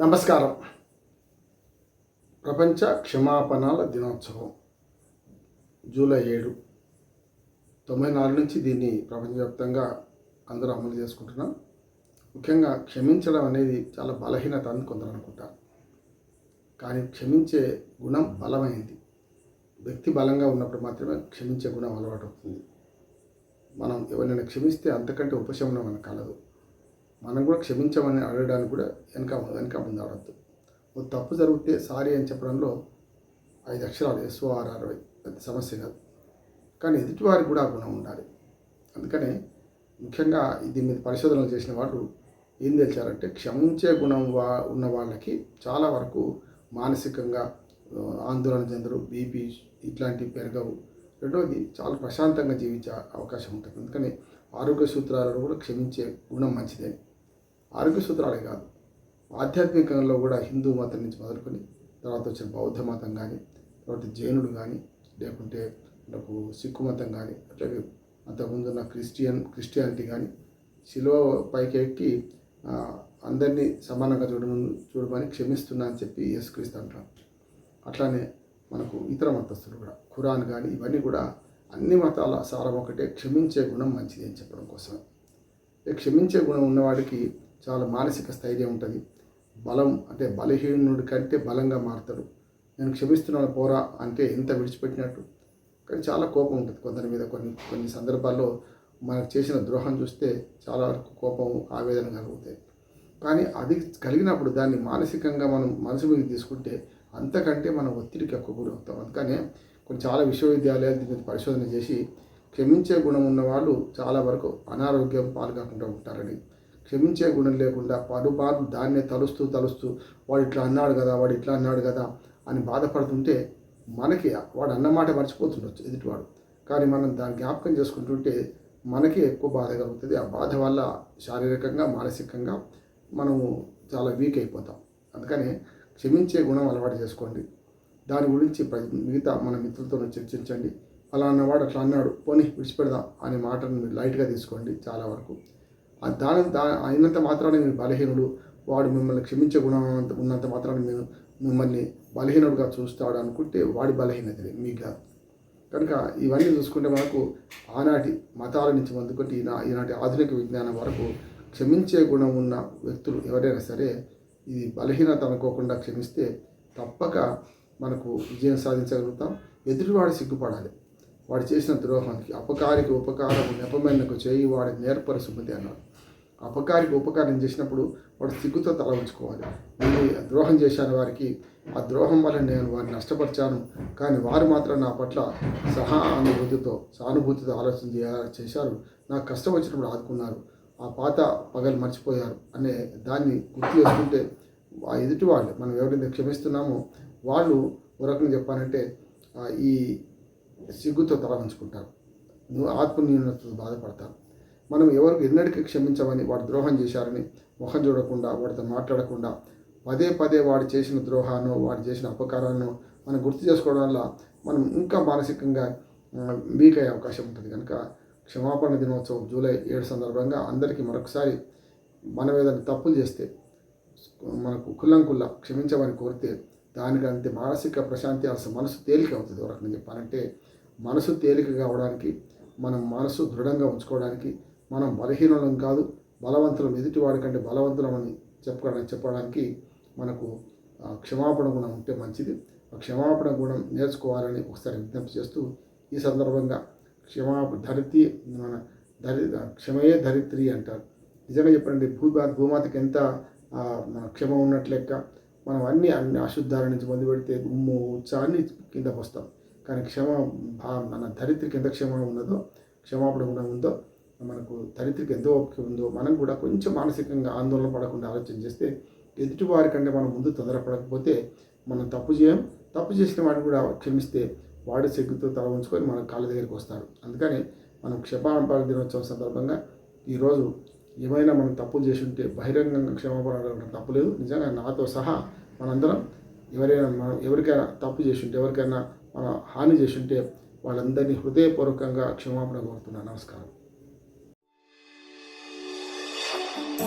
నమస్కారం. ప్రపంచ క్షమాపణల దినోత్సవం. జూలై ఏడు. తొంభై నాలుగు నుంచి దీన్ని ప్రపంచవ్యాప్తంగా అందరూ అమలు చేసుకుంటున్నాం. ముఖ్యంగా క్షమించడం అనేది చాలా బలహీనత అని కొందరు అనుకుంటారు. కానీ క్షమించే గుణం బలమైంది. వ్యక్తి బలంగా ఉన్నప్పుడు మాత్రమే క్షమించే గుణం అలవాటు అవుతుంది. మనం ఎవరినైనా క్షమిస్తే అంతకంటే ఉపశమనం మనకు కలదు. మనం కూడా క్షమించమని అడగడానికి కూడా వెనక వెనక ముందు ఆడద్దు ఓ తప్పు జరిగితే సారీ అని చెప్పడంలో ఐదు అక్షరాలు ఎస్ఓఆర్ అరవై పెద్ద సమస్య కాదు. కానీ ఎదుటివారికి కూడా ఆ గుణం ఉండాలి. అందుకనే ముఖ్యంగా దీని మీద పరిశోధనలు చేసిన వాళ్ళు ఏం తెలిసారంటే క్షమించే గుణం వా ఉన్న వాళ్ళకి చాలా వరకు మానసికంగా ఆందోళన చెందరు బీపీ ఇట్లాంటివి పెరగవు. రెండవది చాలా ప్రశాంతంగా జీవించే అవకాశం ఉంటుంది. అందుకని ఆరోగ్య సూత్రాలను కూడా క్షమించే గుణం మంచిదే. ఆరోగ్య సూత్రాలే కాదు. ఆధ్యాత్మికంలో కూడా హిందూ మతం నుంచి మొదలుకొని తర్వాత వచ్చిన బౌద్ధ మతం కానీ తర్వాత జైనుడు కానీ లేకుంటే మనకు సిక్కు మతం కానీ అట్లాగే అంతకుముందు ఉన్న క్రిస్టియన్ క్రిస్టియానిటీ కానీ శిలువ పైకి ఎక్కి అందరినీ సమానంగా చూడమని చూడమని క్షమిస్తున్నా అని చెప్పి యేసుక్రీస్తు అంటారు. అట్లానే మనకు ఇతర మతస్థులు కూడా ఖురాన్ కానీ ఇవన్నీ కూడా అన్ని మతాల సారం ఒకటే క్షమించే గుణం మంచిది అని చెప్పడం కోసమే క్షమించే గుణం ఉన్నవాడికి చాలా మానసిక స్థైర్యం ఉంటుంది. బలం అంటే బలహీనుడి కంటే బలంగా మారుతాడు. నేను క్షమిస్తున్నాను పోరా అంటే ఎంత విడిచిపెట్టినట్టు. కానీ చాలా కోపం ఉంటుంది కొందరి మీద కొన్ని కొన్ని సందర్భాల్లో మనకు చేసిన ద్రోహం చూస్తే చాలా వరకు కోపం ఆవేదన కలుగుతాయి. కానీ అది కలిగినప్పుడు దాన్ని మానసికంగా మనం మనసు మీద తీసుకుంటే అంతకంటే మనం ఒత్తిడికి ఎక్కువ గురవుతాం. అందుకనే కొన్ని చాలా విశ్వవిద్యాలయాలు దీని మీద పరిశోధన చేసి క్షమించే గుణం ఉన్న వాళ్ళు చాలా వరకు అనారోగ్యం పాల్గొకుండా ఉంటారని క్షమించే గుణం లేకుండా పలుపాటు దాన్నే తలుస్తూ తలుస్తూ వాడు ఇట్లా అన్నాడు కదా వాడు ఇట్లా అన్నాడు కదా అని బాధపడుతుంటే మనకి వాడు అన్నమాట మర్చిపోతుండొచ్చు ఎదుటివాడు. కానీ మనం దాన్ని జ్ఞాపకం చేసుకుంటుంటే మనకి ఎక్కువ బాధ కలుగుతుంది. ఆ బాధ వల్ల శారీరకంగా మానసికంగా మనము చాలా వీక్ అయిపోతాం. అందుకని క్షమించే గుణం అలవాటు చేసుకోండి. దాని గురించి మిగతా మన మిత్రులతో చర్చించండి. అలా అన్నవాడు అట్లా అన్నాడు పోనీ విడిచిపెడదాం అనే మాటను లైట్గా తీసుకోండి చాలా వరకు. ఆ దాని దా అయినంత మాత్రాన మీరు బలహీనుడు. వాడు మిమ్మల్ని క్షమించే గుణం ఉన్నంత- మాత్రాన్ని మాత్రాన మీరు మిమ్మల్ని బలహీనుడుగా చూస్తాడు అనుకుంటే వాడి బలహీనతలే మీకు కాదు. కనుక ఇవన్నీ చూసుకుంటే మనకు ఆనాటి మతాల నుంచి మొదలుకొని ఈనా ఈనాటి ఆధునిక విజ్ఞానం వరకు క్షమించే గుణం ఉన్న వ్యక్తులు ఎవరైనా సరే ఇది బలహీనత అనుకోకుండా క్షమిస్తే తప్పక మనకు విజయం సాధించగలుగుతాం. ఎదుటివాడు సిగ్గుపడాలి. వాడు చేసిన ద్రోహానికి అపకారికి ఉపకారం నెపమైనకు చేయి వాడి నేర్పరి అన్నారు అన్నాడు. అపకారికి ఉపకారం చేసినప్పుడు వాడు సిగ్గుతో తల ఉంచుకోవాలి నేను ద్రోహం చేశాను వారికి ఆ ద్రోహం వల్ల నేను వారిని నష్టపరిచాను. కానీ వారు మాత్రం నా పట్ల సహానుభూతితో సానుభూతితో ఆలోచన చేశారు. నాకు కష్టం వచ్చినప్పుడు ఆదుకున్నారు. ఆ పాత పగలు మర్చిపోయారు అనే దాన్ని గుర్తు చేసుకుంటే ఆ ఎదుటి వాళ్ళు మనం ఎవరైతే క్షమిస్తున్నామో వాళ్ళు ఒక రకంగా చెప్పాలంటే ఈ సిగ్గుతో తల ఉంచుకుంటారు నువ్వు ఆత్మన్యూనతతో బాధపడతారు మనం ఎవరికి ఎన్నటికీ క్షమించమని వాడు ద్రోహం చేశారని ముఖం చూడకుండా వాడితో మాట్లాడకుండా పదే పదే వాడు చేసిన ద్రోహాను వాడు చేసిన అపకారాలను మనం గుర్తు చేసుకోవడం వల్ల మనం ఇంకా మానసికంగా వీక్ అయ్యే అవకాశం ఉంటుంది. కనుక క్షమాపణ దినోత్సవం జూలై ఏడు సందర్భంగా అందరికీ మరొకసారి మనం ఏదైనా తప్పులు చేస్తే మనకు కుల్లంకుల్ల క్షమించమని కోరితే దానికంతే మానసిక ప్రశాంతి అసలు మనసు తేలిక అవుతుంది. ఒక రకంగా చెప్పాలంటే మనసు తేలిక కావడానికి మనం మనసు దృఢంగా ఉంచుకోవడానికి మనం బలహీనులం కాదు బలవంతులం ఎదుటివాడి కంటే బలవంతులమని చెప్పడానికి చెప్పడానికి మనకు క్షమాపణ గుణం ఉంటే మంచిది. ఆ క్షమాపణ గుణం నేర్చుకోవాలని ఒకసారి విజ్ఞప్తి చేస్తూ ఈ సందర్భంగా క్షమా ధరిత్రి మన ధరి క్షమయే ధరిత్రి అంటారు. నిజంగా చెప్పండి భూమా భూమాతకి ఎంత మన క్షమ ఉన్నట్లెక్క మనం అన్ని అన్ని అశుద్ధాల నుంచి మందు పెడితే ఉమ్ము ఉత్సాహాన్ని కిందకు వస్తాం. కానీ క్షమ భా- మన ధరిత్రి ఎంత క్షమ ఉన్నదో క్షమాపణ గుణం ఉందో మనకు ధరిత్రికి ఎంతో ఓపిక ఉందో మనం కూడా కొంచెం మానసికంగా ఆందోళన పడకుండా ఆలోచన చేస్తే ఎదుటివారి కంటే మనం ముందు తొందరపడకపోతే మనం తప్పు చేయం. తప్పు చేసిన వాడిని కూడా క్షమిస్తే వాడి సిగ్గుతో తల ఉంచుకొని మన కాళ్ళ దగ్గరికి వస్తారు అందుకని మనం క్షమాపణ దినోత్సవం సందర్భంగా ఈరోజు ఏమైనా మనం తప్పులు చేసి ఉంటే బహిరంగంగా క్షమాపణ అడగడం తప్పులేదు నిజంగా నాతో సహా మనందరం ఎవరైనా మనం ఎవరికైనా తప్పు చేసి ఉంటే ఎవరికైనా మనం హాని చేసి ఉంటే వాళ్ళందరినీ హృదయపూర్వకంగా క్షమాపణ కోరుతున్నాను. నమస్కారం. Thank you.